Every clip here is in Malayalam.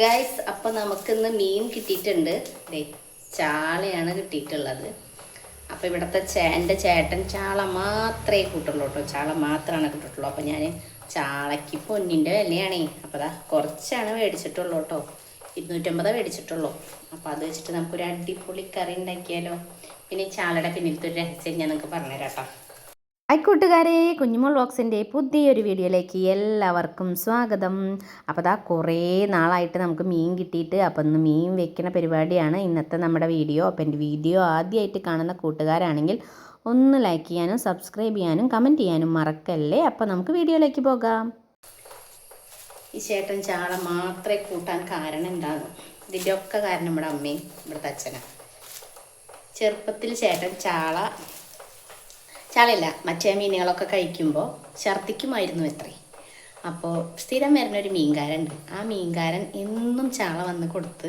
ഗൈസ് അപ്പം നമുക്കിന്ന് മീൻ കിട്ടിയിട്ടുണ്ട്. ദേ ചാളയാണ് കിട്ടിയിട്ടുള്ളത്. അപ്പോൾ ഇവിടുത്തെ ചേ എന്റെ ചേട്ടൻ ചാള മാത്രമേ കൂട്ടുള്ളൂ കേട്ടോ. ചാള മാത്രമാണ് കിട്ടിയിട്ടുള്ളൂ. അപ്പോൾ ഞാൻ ചാളയ്ക്ക് പൊന്നിന്റെ വിലയാണേ. അപ്പോൾ അതാ കുറച്ചാണ് മേടിച്ചിട്ടുള്ളൂ കേട്ടോ. ഇരുന്നൂറ്റമ്പത് മേടിച്ചിട്ടുള്ളൂ. അപ്പോൾ അത് വെച്ചിട്ട് നമുക്കൊരു അടിപൊളി കറി ഉണ്ടാക്കിയാലോ. പിന്നെ ചാളയുടെ പിന്നിലത്തെ ഒരു രഹസ്യം ഞാൻ നിങ്ങൾക്ക് പറഞ്ഞുതരാം കേട്ടോ. ഹായ് കൂട്ടുകാരെ കുഞ്ഞുമോൾ ബോക്സിന്റെ പുതിയൊരു വീഡിയോയിലേക്ക് എല്ലാവർക്കും സ്വാഗതം. അപ്പോൾ ദാ കുറേ നാളായിട്ട് നമുക്ക് മീൻ കിട്ടിയിട്ട് അപ്പം ഇന്ന് മീൻ വെക്കുന്ന പരിപാടിയാണ്. ഇന്നത്തെ നമ്മുടെ വീഡിയോ. അപ്പം എന്റെ വീഡിയോ ആദ്യമായിട്ട് കാണുന്ന കൂട്ടുകാരാണെങ്കിൽ ഒന്ന് ലൈക്ക് ചെയ്യാനും സബ്സ്ക്രൈബ് ചെയ്യാനും കമന്റ് ചെയ്യാനും മറക്കല്ലേ? അപ്പം നമുക്ക് വീഡിയോയിലേക്ക് പോകാം. ഈ ചേട്ടൻ ചാള മാത്രമേ കൂട്ടാൻ കാരണം ഉണ്ടാകും ഇതിന്റെ ഒക്കെ കാരണം നമ്മുടെ അമ്മയും ഇവിടുത്തെ അച്ഛനാണ്. ചെറുപ്പത്തിൽ ചേട്ടൻ ചാള ചാളയില്ല മറ്റേ മീനുകളൊക്കെ കഴിക്കുമ്പോൾ ഛർദ്ദിക്കുമായിരുന്നു എത്രേ അപ്പോൾ സ്ഥിരം വരുന്നൊരു മീൻകാരുണ്ട് ആ മീൻകാരൻ എന്നും ചാള വന്ന് കൊടുത്ത്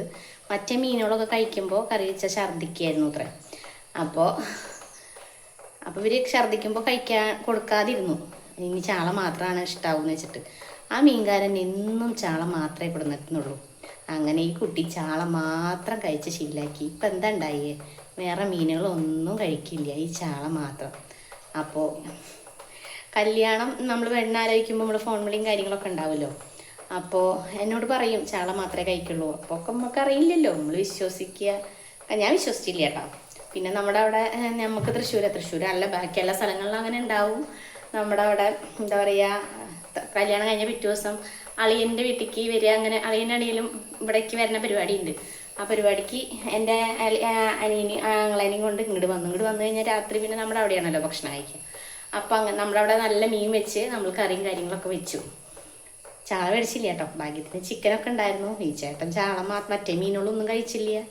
മറ്റേ മീനുകളൊക്കെ കഴിക്കുമ്പോൾ കറി വെച്ച ഛർദിക്കായിരുന്നു അത്രേ അപ്പോൾ അപ്പോൾ ഇവർ ഛർദ്ദിക്കുമ്പോൾ കഴിക്കാൻ കൊടുക്കാതിരുന്നു. ഇനി ചാള മാത്രമാണ് ഇഷ്ടാവുമെന്ന് വെച്ചിട്ട്. ആ മീൻകാരൻ എന്നും ചാള മാത്രമേ കൊടുന്നിട്ടുന്നുള്ളൂ. അങ്ങനെ ഈ കുട്ടി ചാള മാത്രം കഴിച്ച് ശീലാക്കി. ഇപ്പം എന്താ ഉണ്ടായി? വേറെ മീനുകളൊന്നും കഴിക്കില്ല. ഈ ചാള മാത്രം. അപ്പോൾ കല്യാണം നമ്മൾ പെണ്ണാലോചിക്കുമ്പോൾ നമ്മൾ ഫോൺ വിളിയും കാര്യങ്ങളൊക്കെ ഉണ്ടാവുമല്ലോ. അപ്പോൾ എന്നോട് പറയും ചാള മാത്രമേ കഴിക്കുള്ളൂ. അപ്പോൾ ഒക്കെ നമുക്ക് അറിയില്ലല്ലോ. നമ്മൾ വിശ്വസിക്കുക. ഞാൻ വിശ്വസിച്ചില്ല കേട്ടോ. പിന്നെ നമ്മുടെ അവിടെ നമുക്ക് തൃശ്ശൂർ തൃശ്ശൂർ അല്ല ബാക്കി എല്ലാ സ്ഥലങ്ങളിലും അങ്ങനെ ഉണ്ടാവും. നമ്മുടെ അവിടെ എന്താ പറയുക കല്യാണം കഴിഞ്ഞ പിറ്റേ ദിവസം അളിയന്റെ വീട്ടിലേക്ക് വരിക അങ്ങനെ അളിയന്റെ അണിയിലും ഇവിടേക്ക് വരുന്ന പരിപാടി ഉണ്ട് ആ പരിപാടിക്ക് എന്റെ അനിയന് ആങ്ങളേനെയും കൊണ്ട് ഇങ്ങോട്ട് വന്നു. ഇങ്ങോട്ട് വന്നു കഴിഞ്ഞാൽ രാത്രി പിന്നെ നമ്മുടെ അവിടെയാണല്ലോ ഭക്ഷണം കഴിക്കുക. അപ്പം അങ്ങനെ നമ്മുടെ അവിടെ നല്ല മീൻ വെച്ച് നമ്മൾ കറിയും കാര്യങ്ങളൊക്കെ വെച്ചു. ചാള മേടിച്ചില്ല കേട്ടോ. ഭാഗ്യത്തിന് ചിക്കനൊക്കെ ഉണ്ടായിരുന്നു. ഈ ചേട്ടൻ ചാള മാത്രം മറ്റേ മീനുകളൊന്നും കഴിച്ചില്ല.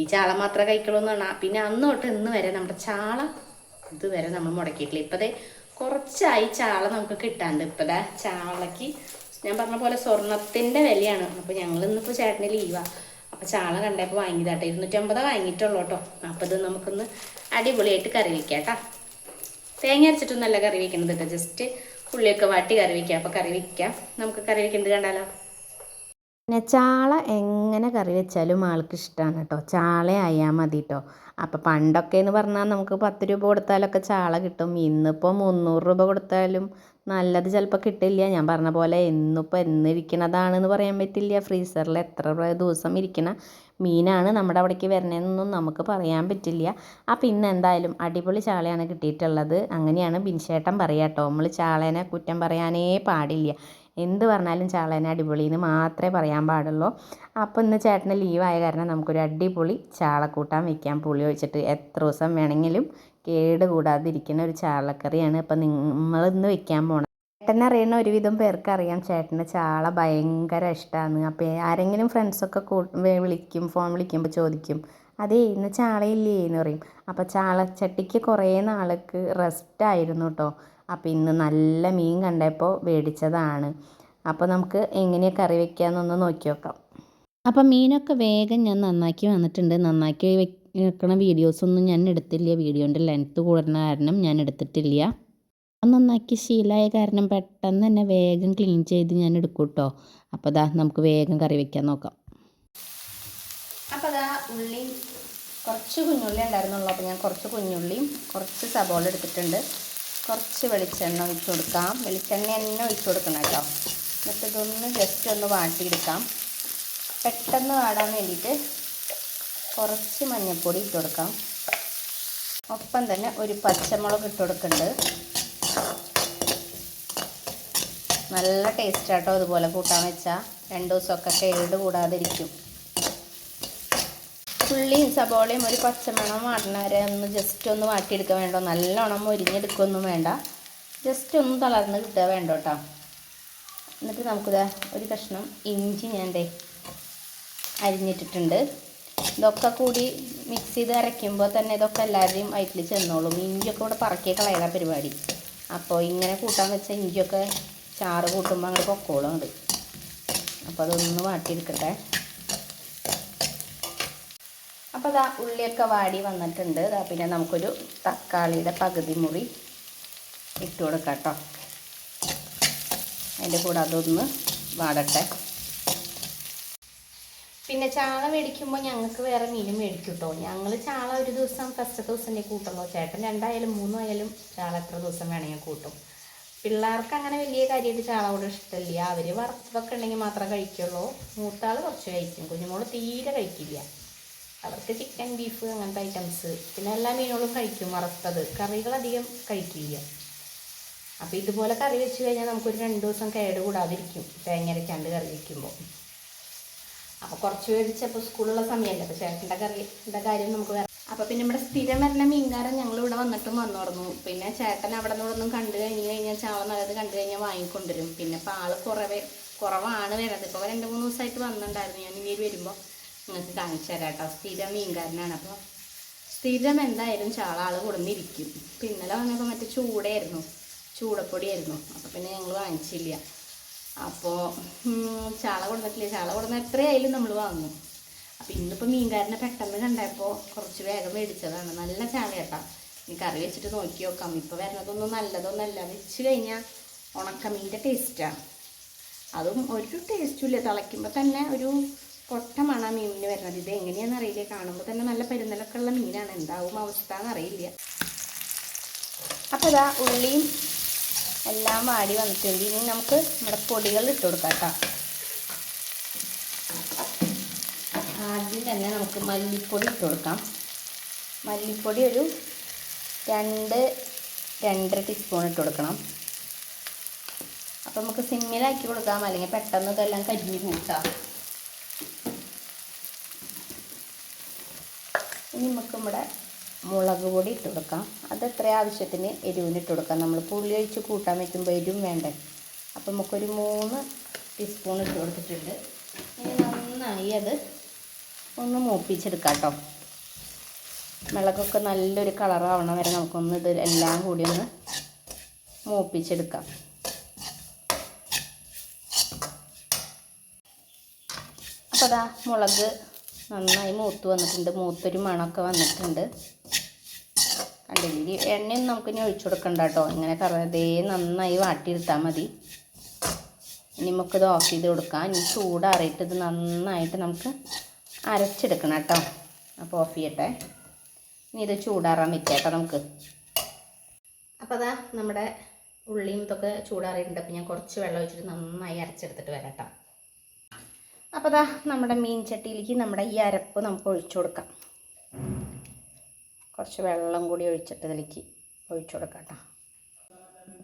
ഈ ചാള മാത്രമേ കഴിക്കുള്ളൂ എന്നാണ് പിന്നെ അന്ന് തൊട്ട് ഇന്ന് വരെ നമ്മുടെ ചാള ഇതുവരെ നമ്മൾ മുടക്കിയിട്ടില്ല. ഇപ്പതേ കുറച്ചായി ചാള നമുക്ക് കിട്ടാണ്ട്. ഇപ്പതാ ചാളയ്ക്ക് ഞാൻ പറഞ്ഞ പോലെ സ്വർണത്തിന്റെ വിലയാണ്. അപ്പോൾ ഞങ്ങൾ ഇന്നിപ്പോൾ ചേട്ടന് ലീവാ അപ്പോൾ ചാള കണ്ടപ്പോൾ വാങ്ങിയതാട്ടോ. ഇരുന്നൂറ്റമ്പത് വാങ്ങിയിട്ടുള്ളൂ കേട്ടോ. അപ്പോൾ ഇത് നമുക്കൊന്ന് അടിപൊളിയായിട്ട് കറി വെക്കാം കേട്ടോ. തേങ്ങ അരച്ചിട്ടൊന്നല്ല കറി വെക്കുന്നത് കേട്ടോ. ജസ്റ്റ് ഉള്ളിയൊക്കെ വാട്ടി കറി വെക്കാം. അപ്പോൾ കറി വെക്കാം. നമുക്ക് കറി വെക്കുന്നത് കണ്ടാലോ? പിന്നെ ചാള എങ്ങനെ കറി വെച്ചാലും ആൾക്ക് ഇഷ്ടമാണ് കേട്ടോ. ചാള ആയാൽ മതി കേട്ടോ. അപ്പോൾ പണ്ടൊക്കെ എന്ന് പറഞ്ഞാൽ നമുക്ക് പത്ത് രൂപ കൊടുത്താലൊക്കെ ചാള കിട്ടും. ഇന്നിപ്പോൾ മുന്നൂറ് രൂപ കൊടുത്താലും നല്ലത് ചിലപ്പോൾ കിട്ടില്ല. ഞാൻ പറഞ്ഞ പോലെ എന്നിപ്പോൾ എന്നിരിക്കണതാണെന്ന് പറയാൻ പറ്റില്ല. ഫ്രീസറിൽ എത്ര ദിവസം ഇരിക്കണ മീനാണ് നമ്മുടെ അവിടേക്ക് വരണതെന്നൊന്നും നമുക്ക് പറയാൻ പറ്റില്ല. ആ പിന്നെ എന്തായാലും അടിപൊളി ചാളയാണ് കിട്ടിയിട്ടുള്ളത്. അങ്ങനെയാണ് ബിൻശേട്ടൻ പറയുക കേട്ടോ നമ്മൾ ചാളേനെ കുറ്റം പറയാനേ പാടില്ല. എന്ത് പറഞ്ഞാലും ചാളേനെ അടിപൊളി എന്ന് മാത്രമേ പറയാൻ പാടുള്ളൂ. അപ്പോൾ ഇന്ന് ചേട്ടന് ലീവായ കാരണം നമുക്കൊരു അടിപൊളി ചാളക്കൂട്ടാൻ വെക്കാൻ പുളി ഒഴിച്ചിട്ട് എത്ര ദിവസം വേണമെങ്കിലും കേട് കൂടാതിരിക്കുന്ന ഒരു ചാളക്കറിയാണ്. അപ്പം ഇന്ന് വെക്കാൻ പോണത് ചേട്ടനെ അറിയുന്ന ഒരുവിധം പേർക്ക് അറിയാം ചേട്ടന് ചാള ഭയങ്കര ഇഷ്ടമാണ് അപ്പോൾ ആരെങ്കിലും ഫ്രണ്ട്സൊക്കെ കൂ വിളിക്കും ഫോൺ വിളിക്കുമ്പോൾ ചോദിക്കും അതേ ഇന്ന് ചാളയില്ലേ എന്ന് പറയും. അപ്പോൾ ചാളച്ചട്ടിക്ക് കുറേ നാൾക്ക് റെസ്റ്റ് ആയിരുന്നു കേട്ടോ അപ്പോൾ ഇന്ന് നല്ല മീൻ കണ്ടപ്പോൾ മേടിച്ചതാണ് അപ്പോൾ നമുക്ക് എങ്ങനെയാണ് കറി വെക്കാമെന്നൊന്ന് നോക്കി നോക്കാം അപ്പം മീനൊക്കെ വേഗം ഞാൻ നന്നാക്കി വന്നിട്ടുണ്ട്. നന്നാക്കി വെക്കണ വീഡിയോസൊന്നും ഞാൻ എടുത്തില്ല. വീഡിയോന്റെ ലെങ്ത്ത് കൂടുന്ന കാരണം ഞാൻ എടുത്തിട്ടില്ല. നന്നാക്കി ശീലമായ കാരണം പെട്ടെന്ന് തന്നെ വേഗം ക്ലീൻ ചെയ്ത് ഞാൻ എടുക്കും കേട്ടോ അപ്പോൾ ദാ നമുക്ക് വേഗം കറി വെക്കാൻ നോക്കാം. അപ്പോൾ അതാ ഉള്ളി കുറച്ച് കുഞ്ഞുള്ളി ഉണ്ടായിരുന്നുള്ളൂ. അപ്പോൾ ഞാൻ കുറച്ച് കുഞ്ഞുള്ളിയും കുറച്ച് സബോള എടുത്തിട്ടുണ്ട്. കുറച്ച് വെളിച്ചെണ്ണ ഒഴിച്ചു കൊടുക്കാം. വെളിച്ചെണ്ണ തന്നെ ഒഴിച്ചു കൊടുക്കണം കേട്ടോ. എന്നിട്ട് ഇതൊന്ന് ജസ്റ്റ് ഒന്ന് വാട്ടിയെടുക്കാം. പെട്ടെന്ന് വാടാൻ വേണ്ടിയിട്ട് കുറച്ച് മഞ്ഞൾപ്പൊടി ഇട്ട് കൊടുക്കാം. ഒപ്പം തന്നെ ഒരു പച്ചമുളക് ഇട്ട് കൊടുക്കുന്നുണ്ട്. നല്ല ടേസ്റ്റ് ആട്ടോ അതുപോലെ കൂട്ടാൻ വെച്ചാൽ രണ്ട് ദിവസമൊക്കെ കേട് കൂടാതിരിക്കും. ഉള്ളിയും സബോളയും ഒരു പച്ചമണം വാടണ വരെ ഒന്ന് ജസ്റ്റ് ഒന്ന് വാട്ടിയെടുക്കാൻ വേണ്ട? നല്ലോണം മൊരിഞ്ഞെടുക്കൊന്നും വേണ്ട. ജസ്റ്റ് ഒന്ന് തളർന്ന് കിട്ടുക വേണ്ട കേട്ടോ എന്നിട്ട് നമുക്കിത് ഒരു കഷ്ണം ഇഞ്ചി ഞാൻ അരിഞ്ഞിട്ടിട്ടുണ്ട്. ഇതൊക്കെ കൂടി മിക്സ് ചെയ്ത് അരയ്ക്കുമ്പോൾ തന്നെ ഇതൊക്കെ എല്ലാവരുടെയും വയറ്റിൽ ചെന്നോളും. ഇഞ്ചിയൊക്കെ ഇവിടെ പറക്കി കളയണ പരിപാടി. അപ്പോൾ ഇങ്ങനെ കൂട്ടാൻ വെച്ച ഇഞ്ചിയൊക്കെ ചാറ് കൂട്ടുമ്പോൾ അങ്ങനെ പൊക്കോളും ഉണ്ട് അപ്പോൾ അതൊന്ന് വാട്ടിയെടുക്കട്ടെ. അപ്പോൾ അതാ ഉള്ളിയൊക്കെ വാടി വന്നിട്ടുണ്ട്. അതാ പിന്നെ നമുക്കൊരു തക്കാളിയുടെ പകുതി മുറി ഇട്ട് കൊടുക്കാം കേട്ടോ. അതിന്റെ കൂടെ അതൊന്ന് വാടട്ടെ. പിന്നെ ചാള മേടിക്കുമ്പോൾ ഞങ്ങൾക്ക് വേറെ മീൻ മേടിക്കും കേട്ടോ ഞങ്ങൾ ചാള ഒരു ദിവസം ഫസ്റ്റ് ദിവസം കൂട്ടുള്ളൂ. ചേട്ടൻ രണ്ടായാലും മൂന്നായാലും ചാള എത്ര ദിവസം വേണമെങ്കിൽ കൂട്ടും. പിള്ളേർക്ക് അങ്ങനെ വലിയ കാര്യമായിട്ട് ചാള കൂടെ ഇഷ്ടമില്ല. അവർ വറുത്തൊക്കെ ഉണ്ടെങ്കിൽ മാത്രമേ കഴിക്കുള്ളൂ. മൂത്താൾ കുറച്ച് കഴിക്കും. കുഞ്ഞുമോൾ തീരെ കഴിക്കില്ല. അവർക്ക് ചിക്കൻ ബീഫ് അങ്ങനത്തെ ഐറ്റംസ് പിന്നെ എല്ലാ മീനുകളും കഴിക്കും വറുത്തത്. കറികളധികം കഴിക്കില്ല. അപ്പോൾ ഇതുപോലെ കറി വെച്ച് കഴിഞ്ഞാൽ നമുക്കൊരു രണ്ട് ദിവസം കേടുകൂടാതിരിക്കും. തേങ്ങ അരക്കാണ്ട് കറി വയ്ക്കുമ്പോൾ അപ്പോൾ കുറച്ച് മേടിച്ചപ്പോൾ സ്കൂളുള്ള സമയമല്ലേ അപ്പോൾ ചേട്ടന്റെ കറിയുടെ കാര്യം നമുക്ക് വേറെ അപ്പോൾ പിന്നെ ഇവിടെ സ്ഥിരം വരുന്ന മീൻകാരൻ ഞങ്ങൾ ഇവിടെ വന്നിട്ടും വന്നു തുറന്നു പിന്നെ ചേട്ടൻ അവിടെ നിന്നൊന്നും കണ്ടു കഴിഞ്ഞു കഴിഞ്ഞാൽ ചാവ നല്ലത് കണ്ടു കഴിഞ്ഞാൽ വാങ്ങിക്കൊണ്ടുവരും. പിന്നെ ഇപ്പോൾ ആൾ കുറവേ കുറവാണ് വരുന്നത്. ഇപ്പോൾ രണ്ട് മൂന്ന് ദിവസമായിട്ട് വന്നിട്ടുണ്ടായിരുന്നു. ഞാൻ ഇനി വരുമ്പോൾ നിങ്ങൾക്ക് കാണിച്ചു തരാം കേട്ടോ. സ്ഥിരം മീൻകാരനാണ്. അപ്പോൾ സ്ഥിരം എന്തായാലും ചാള ആൾ കൊടുന്നിരിക്കും പിന്നലെ വന്നപ്പോ വന്നപ്പോൾ മറ്റേ ചൂടായിരുന്നു. ചൂടപ്പൊടിയായിരുന്നു. അപ്പോൾ പിന്നെ ഞങ്ങൾ വാങ്ങിച്ചില്ല. അപ്പോൾ ചാള കൊടുത്തിട്ടില്ല? ചാള കൊടുന്ന എത്രയായാലും നമ്മൾ വാങ്ങും. അപ്പോൾ ഇന്നിപ്പോൾ മീൻകാരനെ പെട്ടെന്ന് കണ്ടപ്പോൾ കുറച്ച് വേഗം മേടിച്ചതാണ്. നല്ല ചാള കേട്ടോ ഇനി കറി വെച്ചിട്ട് നോക്കി നോക്കാം. ഇപ്പോൾ വരുന്നതൊന്നും നല്ലതൊന്നല്ല. വെച്ച് കഴിഞ്ഞാൽ ഉണക്കമീന്റെ ടേസ്റ്റാണ് അതും ഒരു ടേസ്റ്റും ഇല്ല. തിളയ്ക്കുമ്പോൾ തന്നെ ഒരു പൊട്ടമാണ് ആ മീനിന് വരുന്നത്. ഇത് എങ്ങനെയാണെന്ന് അറിയില്ല. കാണുമ്പോൾ തന്നെ നല്ല പെരുന്നലൊക്കെ ഉള്ള മീനാണ്. എന്താവും അവസ്ഥ എന്നറിയില്ല. അപ്പോൾ ഇതാ ഉള്ളിയും എല്ലാം വാടി വന്നിട്ടുണ്ട്. ഇനി നമുക്ക് നമ്മുടെ പൊടികൾ ഇട്ട് കൊടുക്കാം ആദ്യം തന്നെ നമുക്ക് മല്ലിപ്പൊടി ഇട്ട് കൊടുക്കാം. മല്ലിപ്പൊടി ഒരു രണ്ട് രണ്ടര ടീസ്പൂൺ ഇട്ട് കൊടുക്കണം. അപ്പം നമുക്ക് സിമ്മിലാക്കി കൊടുക്കാം. അല്ലെങ്കിൽ പെട്ടെന്ന് ഇതെല്ലാം കരിഞ്ഞ് കൂട്ടാം ഇനി നമുക്ക് ഇവിടെ മുളക് പൊടി ഇട്ട് കൊടുക്കാം. അത് എത്ര ആവശ്യത്തിന് എരിവിന് ഇട്ട് കൊടുക്കാം. നമ്മൾ പുളി ഒഴിച്ച് കൂട്ടാൻ വയ്ക്കുമ്പോൾ എരിവും വേണ്ടേ? അപ്പം നമുക്കൊരു മൂന്ന് ടീസ്പൂൺ ഇട്ട് കൊടുത്തിട്ടുണ്ട്. ഇനി നന്നായി അത് ഒന്ന് മൂപ്പിച്ചെടുക്കാം കേട്ടോ മുളകൊക്കെ നല്ലൊരു കളറാവണ വരെ നമുക്കൊന്ന് ഇത് എല്ലാം കൂടി ഒന്ന് മൂപ്പിച്ചെടുക്കാം. അപ്പോൾ അതാ മുളക് നന്നായി മൂത്ത് വന്നിട്ടുണ്ട്. മൂത്തൊരു മണമൊക്കെ വന്നിട്ടുണ്ട്. കണ്ടില്ലെങ്കിൽ എണ്ണയും നമുക്ക് ഇനി ഒഴിച്ചു കൊടുക്കണ്ട കേട്ടോ. ഇങ്ങനെ കറുതേ നന്നായി വാട്ടിയെടുത്താൽ മതി. ഇനി നമുക്കിത് ഓഫ് ചെയ്ത് കൊടുക്കാം. ഇനി ചൂടാറിയിട്ട് ഇത് നന്നായിട്ട് നമുക്ക് അരച്ചെടുക്കണം കേട്ടോ. അപ്പോൾ ഓഫ് ചെയ്യട്ടെ. ഇനി ഇത് ചൂടാറാൻ പറ്റുക കേട്ടോ നമുക്ക്. അപ്പോൾ അതാ നമ്മുടെ ഉള്ളിയും ഇതൊക്കെ ചൂടാറിയിട്ടുണ്ട്. അപ്പോൾ ഞാൻ കുറച്ച് വെള്ളം ഒഴിച്ചിട്ട് നന്നായി അരച്ചെടുത്തിട്ട് വരാം കേട്ടോ. അപ്പോൾ അതാ നമ്മുടെ മീൻ ചട്ടിയിലേക്ക് നമ്മുടെ ഈ അരപ്പ് നമുക്ക് ഒഴിച്ചു കൊടുക്കാം. കുറച്ച് വെള്ളം കൂടി ഒഴിച്ചിട്ട് ഇതിലേക്ക് ഒഴിച്ചു കൊടുക്കാം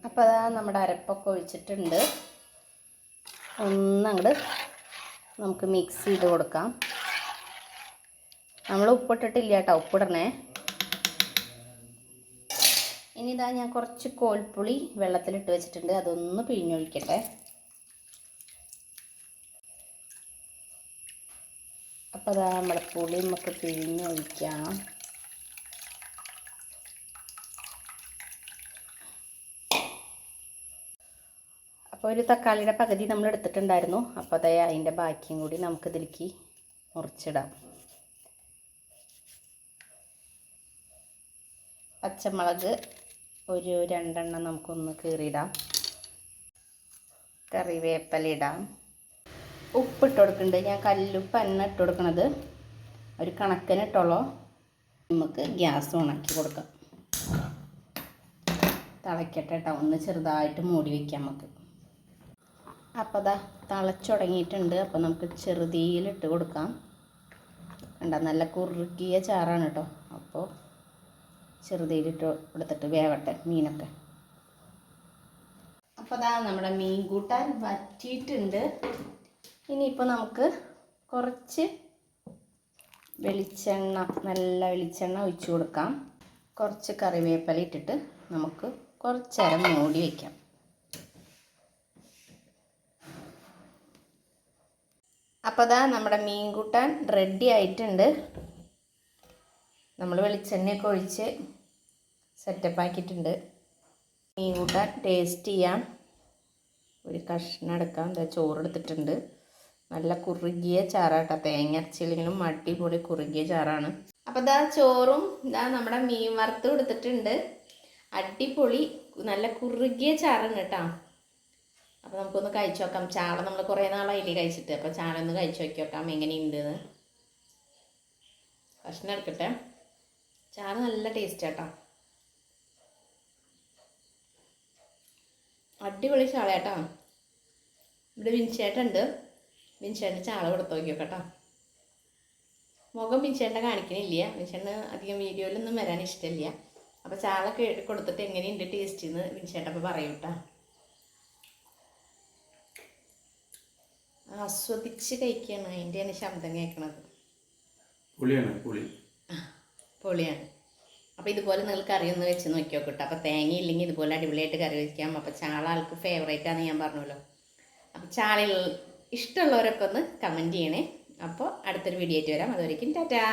അപ്പോൾ അതാ നമ്മുടെ അരപ്പൊക്കെ ഒഴിച്ചിട്ടുണ്ട്. ഒന്നങ്ങോട്ട് നമുക്ക് മിക്സ് ചെയ്ത് കൊടുക്കാം. നമ്മൾ ഉപ്പിട്ടിട്ടില്ല കേട്ടോ ഉപ്പിടണേ. ഇനി ഇതാ ഞാൻ കുറച്ച് കോൽപ്പുളി വെള്ളത്തിലിട്ട് വെച്ചിട്ടുണ്ട് അതൊന്ന് പിഴിഞ്ഞൊഴിക്കട്ടെ. അപ്പോൾ അതാ നമ്മുടെ പുളി നമുക്ക് പിഴിഞ്ഞ് അപ്പോൾ ഒരു തക്കാളിയുടെ പകുതി നമ്മൾ എടുത്തിട്ടുണ്ടായിരുന്നു. അപ്പോൾ അതേ അതിന്റെ ബാക്കിയും കൂടി നമുക്ക് ഇതിലേക്ക് മുറിച്ചിടാം. പച്ചമുളക് ഒരു രണ്ടെണ്ണം നമുക്കൊന്ന് കീറിയിടാം. കറിവേപ്പില ഇടാം. ഉപ്പ് ഇട്ട് കൊടുക്കുന്നുണ്ട് ഞാൻ കല്ലുപ്പ് എണ്ണ ഇട്ട് കൊടുക്കണത്. ഒരു കണക്കിന് ഇട്ടോളോ. നമുക്ക് ഗ്യാസ് ഉണക്കി കൊടുക്കാം. തിളയ്ക്കട്ടെ കേട്ടോ ഒന്ന് ചെറുതായിട്ട് മൂടി വയ്ക്കാം നമുക്ക്. അപ്പോൾ അതാ തിളച്ചുടങ്ങിയിട്ടുണ്ട്. അപ്പോൾ നമുക്ക് ചെറുതീയിലിട്ട് കൊടുക്കാം. കണ്ട നല്ല കുറുക്കിയ ചാറാണ് കേട്ടോ അപ്പോൾ ചെറുതീയിലിട്ട് കൊടുത്തിട്ട് വേവട്ടെ മീനൊക്കെ. അപ്പോൾ അതാ നമ്മുടെ മീൻ കൂട്ടാൻ വറ്റിയിട്ടുണ്ട്. ഇനിയിപ്പോൾ നമുക്ക് കുറച്ച് വെളിച്ചെണ്ണ നല്ല വെളിച്ചെണ്ണ ഒഴിച്ചു കൊടുക്കാം. കുറച്ച് കറിവേപ്പില ഇട്ടിട്ട് നമുക്ക് കുറച്ചേരം മൂടി വയ്ക്കാം അപ്പോൾ അതാ നമ്മുടെ മീൻ കൂട്ടാൻ റെഡി ആയിട്ടുണ്ട്. നമ്മൾ വെളിച്ചെണ്ണയൊക്കെ ഒഴിച്ച് സെറ്റപ്പ് ആക്കിയിട്ടുണ്ട്. മീൻ കൂട്ടാൻ ടേസ്റ്റ് ചെയ്യാം. ഒരു കഷ്ണം എടുക്കാം എന്താ ചോറ് എടുത്തിട്ടുണ്ട് നല്ല കുറുകിയ ചാറാട്ടോ. തേങ്ങ അരച്ചില്ലെങ്കിലും അടിപൊളി കുറുകിയ ചാറാണ്. അപ്പോൾ ഇതാ ചോറും ഇതാ നമ്മുടെ മീൻ വറുത്ത് കൊടുത്തിട്ടുണ്ട് അടിപൊളി നല്ല കുറുകിയ ചാറാണ് കേട്ടോ. അപ്പോൾ നമുക്കൊന്ന് കഴിച്ചു നോക്കാം. ചാള നമ്മൾ കുറേ നാളായില്ലേ കഴിച്ചിട്ട്. അപ്പോൾ ചാള ഒന്ന് കഴിച്ചു നോക്കി നോക്കാം എങ്ങനെയുണ്ടെന്ന്. ഭക്ഷണം എടുക്കട്ടെ. ചാള നല്ല ടേസ്റ്റ് കേട്ടോ അടിപൊളി ചാള കേട്ടോ ഇവിടെ വിൻചേട്ടുണ്ട് വിൻചേട്ടന്റെ ചാള കൊടുത്തു നോക്കി കേട്ടോ മുഖം വിൻചേട്ട കാണിക്കണില്ല. വിൻചേട്ടന് അധികം വീഡിയോയിലൊന്നും വരാൻ ഇഷ്ടമില്ല. അപ്പോൾ ചാള കൊടുത്തിട്ട് എങ്ങനെയുണ്ട് ടേസ്റ്റ് എന്ന് വിൻചേട്ട അപ്പോൾ പറയും ആസ്വദിച്ച് കഴിക്കുകയാണ് അതിന്റെയാണ് ശബ്ദം കേൾക്കണത്. പുളിയാണ് പുളി. പൊളിയാണ്. അപ്പോൾ ഇതുപോലെ നിങ്ങൾ കറി ഒന്ന് വെച്ച് നോക്കി നോക്കട്ടെ അപ്പോൾ തേങ്ങ ഇല്ലെങ്കിൽ ഇതുപോലെ അടിപൊളിയായിട്ട് കറി വയ്ക്കാം അപ്പോൾ ചാള ആൾക്ക് ഫേവറേറ്റ് ആണെന്ന് ഞാൻ പറഞ്ഞല്ലോ. അപ്പോൾ ചാള ഇഷ്ടമുള്ളവരൊക്കെ ഒന്ന് കമന്റ് ചെയ്യണേ. അപ്പോൾ അടുത്തൊരു വീഡിയോ ആയിട്ട് വരാം. അതുവരേക്കും ടാറ്റാ.